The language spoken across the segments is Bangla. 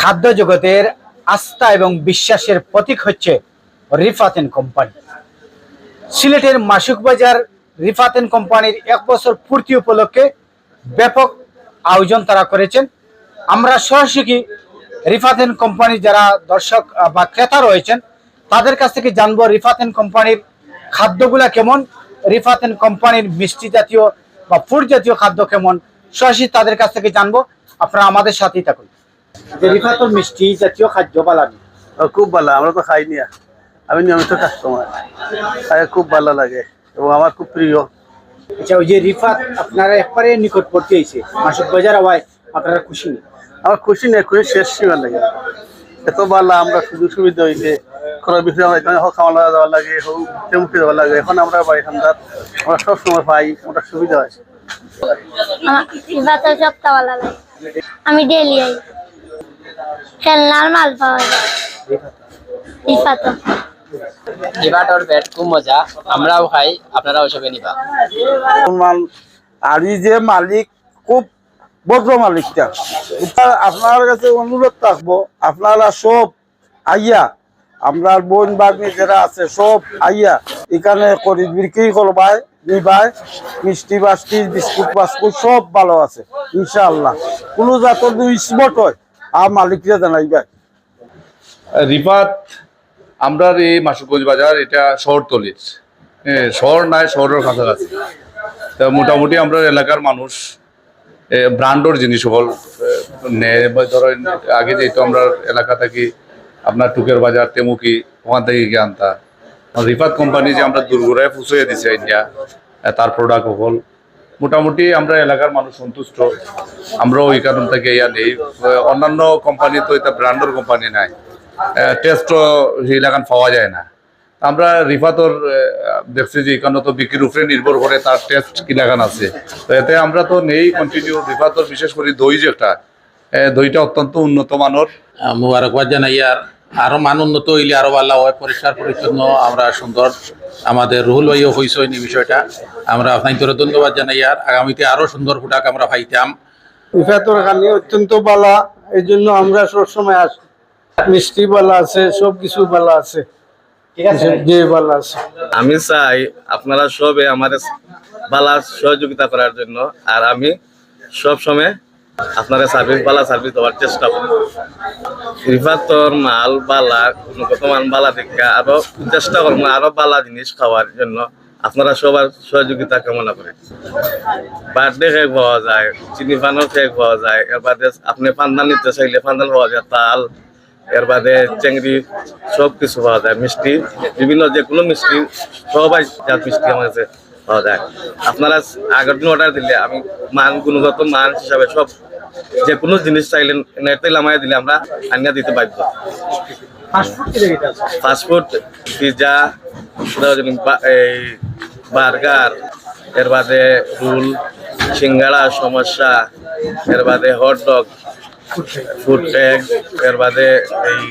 খাদ্য জগতের আস্থা এবং বিশ্বাসের প্রতীক হচ্ছে রিফাতেন কোম্পানি। সিলেটের মাসুক বাজার রিফাতেন কোম্পানির এক বছর পূর্তি উপলক্ষে ব্যাপক আয়োজন তারা করেছেন। আমরা সরাসরি রিফাতেন কোম্পানির যারা দর্শক বা ক্রেতা রয়েছেন, তাদের কাছ থেকে জানব রিফাতেন কোম্পানির খাদ্যগুলা কেমন, রিফাতেন কোম্পানির মিষ্টি জাতীয় বা ফুড জাতীয় খাদ্য কেমন। সরাসরি তাদের কাছ থেকে জানব, আপনারা আমাদের সাথেই থাকুন। যে রিফাতন মিষ্টি জাতীয় খাদ্য বালানি। ও, খুব ভালো আমরা তো খাই নিয়া আমি নিয়মিত কাস্টমার খাই খুব ভালো লাগে এবং আমার খুব প্রিয়। আচ্ছা ওই যে রিফাত আপনারা একবারে নিকটবর্তী হয়েছে। মাসুক বাজার হওয়ায় আপনারা খুশি নেই আমার খুশি নেই খুশি শেষ সীমা লাগে। এত ভালো আমরা সুযোগ সুবিধা হয়েছে। খরচ বিক্রি আমরা এখানে হোক খাওয়া দেওয়া লাগে হোক তেমুখি দেওয়া লাগে। এখন আমরা বাড়ি ঠান্ডার আমরা সব সময় পাই ওটা সুবিধা হয়। আমার আমি ডেলি আই। খেলনার মাল পাওয়া যায়। ব্যাট খুব মজা। আমরাও খাই আপনারাও সবে নিবা। মাল আর যে মালিক খুব ভদ্র মালিকটা আপনার কাছে অনুরোধ থাকব আপনারা সব আইয়া আপনার বোন বাগনি যারা আছে সব আইয়া এখানে করি বিক্রি করবাই নিবাই মিষ্টি বাস্টি বিস্কুট বাস্কুট সব ভালো আছে ইনশাআল্লাহ। কোনো জাতের দুই স্পট হয় আর মালিকরা জানাইবাই রিফাত, আমরা এই মাসুকগঞ্জ বাজার, এটা শহরতলির। শহর নাই, শহরের কাছাকাছি। তা মোটামুটি আমরা এলাকার মানুষ ব্র্যান্ডর জিনিস হল ধরেন, আগে যেহেতু আমরা এলাকা থাকি, আপনার টুকের বাজার, তেমুকি, ওখান থেকে গিয়ে আনতা। রিফাত কোম্পানি যে আমরা দুর্গুড়ায় ফুসিয়ে দিছে, ইন্ডিয়া তার প্রোডাক্ট হল মোটামুটি আমরা এলাকার মানুষ সন্তুষ্ট। আমরাও এই কারণ থেকে ইয়া নেই। অন্যান্য কোম্পানি তো এটা ব্র্যান্ডর কোম্পানি নাই। টেস্টও সেই লাগান পাওয়া যায় না। আমরা রিফাতর দেখছি যে এখানে তো বিক্রির উপরে নির্ভর করে তার টেস্ট কিলাগান আছে। তো এতে আমরা তো নেই কন্টিনিউ রিফাতর বিশেষ করে দই যেটা দইটা অত্যন্ত উন্নত মানের। মুবারকবাদ জানাই আর আরও মান উন্নত হইলে আরও ভালো হয় পরিষ্কার পরিচ্ছন্ন আমরা সুন্দর। আমাদের রুহুল ভাইও হইছে এই বিষয়টা। আমরা আপনাদের ধন্যবাদ জানাই আর আগামীতে আরও সুন্দর ফুটাক আমরা পাইতাম। ইফাতর খানি অত্যন্ত বালা এই জন্য আমরা সবসময় আসি মিষ্টি বালা আছে সব কিছু বালা আছে। যে বালা আছে। আমি চাই আপনারা সবে আমাদের বালা সহযোগিতা করার জন্য আর আমি সব সময় আপনারা সার্ভিস বালা সার্ভিস দেওয়ার চেষ্টা করব। রিফাতর মাল বালা গুণগত মান বালা দেখা আরও চেষ্টা করব আরও বালা জিনিস খাওয়ার জন্য। আপনারা সবার সহযোগিতা কামনা করে। বার্থডে কেক পাওয়া যায়, চিনি পানের কেক পাওয়া যায়, এর বাদে আপনি পান্দান নিতে চাইলে পান্দান পাওয়া যায়, তাল, এর বাদে চেংড়ি সব কিছু পাওয়া যায়, মিষ্টি, বিভিন্ন যে কোনো মিষ্টি, সবাই জাত মিষ্টি আমার পাওয়া যায়। আপনারা আগের দিন অর্ডার দিলে আমি মান, গুণগত মান হিসাবে সব যে কোনো জিনিস চাইলেন নেটে লামাই দিলে আমরা আনিয়া দিতে বাধ্য। ফাস্টফুড পিৎজা এই বার্গার এর বাদে রুল সিঙ্গাড়া সমস্যা এর বাদে হট ডগ ফুড ট্যাগ এর বাদে এই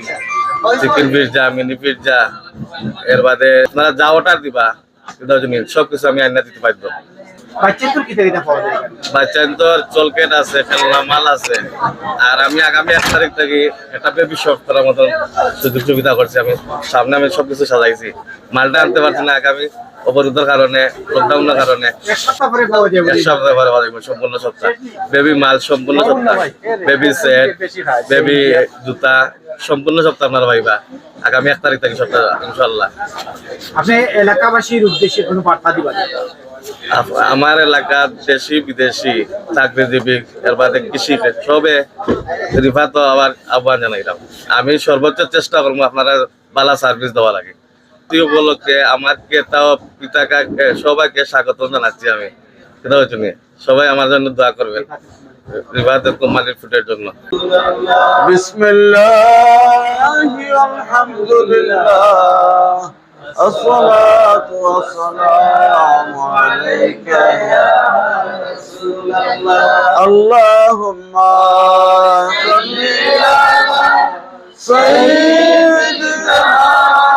চিকেন পিৎজা মিনি পিৎজা এর বাদে আপনারা যা অর্ডার দিবা দার্জিলিং সব কিছু আমি আনিয়ে দিতে পারব বাচ্চাদের কি জায়গাটা পাওয়া যায় বাচ্চান্তর চলকেট আছে খেলনা মাল আছে। আর আমি আগামী এক তারিখ থেকে একটা বেবি শপ করার মতন সুযোগ সুবিধা করছি আমি। সামনে আমি সবকিছু সাজাইছি। মালটা আনতে পারছি না আগামী অবরোধের কারণে লকডাউনের কারণে। সপ্তাহ পরে পাওয়া যাবে। এক সপ্তাহ পরে পাওয়া যাবে, সম্পূর্ণ সপ্তাহ। বেবি মাল সম্পূর্ণ সপ্তাহ। বেবি সেট বেবি জুতা সম্পূর্ণ সপ্তাহ আপনারা পাইবা। আগামী এক তারিখ থেকে সপ্তাহ ইনশাল্লাহ আপনি এলাকাবাসীর উদ্দেশ্যে কোনো বার্তা দিবেন? আমার এলাকার দেশি বিদেশি চাকরিজীবী, এর বাদে কৃষি সবে রিফাত আবার আহ্বান জানাইলাম। আমি সর্বোচ্চ চেষ্টা করব আপনারা বালা সার্ভিস দেওয়া লাগে। তুই উপলক্ষে আমার পিতা পিতাকা সবাইকে স্বাগত জানাচ্ছি আমি। কেতা সবাই আমার জন্য দোয়া করবে রিবাদত কোম্পানির ফুটের জন্য। বিসমিল্লাহ, আলহামদুলিল্লাহ। الصلاة والسلام عليك يا رسول الله اللهم صل على سيدنا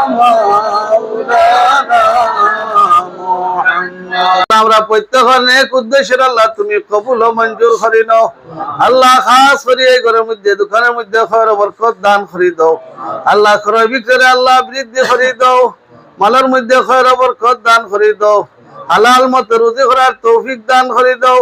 مولانا محمد আমরা প্রত্যেক নেক উদ্দেশ্যের আল্লাহ তুমি কবুল ও মঞ্জুর করি নাও আল্লাহ খাস করি এই ঘরের মধ্যে দোকানের মধ্যে খয়ের বরকত দান করি দাও আল্লাহ ক্রয় বিক্রয় আল্লাহ বৃদ্ধি করি দাও মালের মধ্যে খয়ের বরকত দান করে দাও। হালাল মতো রুজি করার তৌফিক দান করে দাও।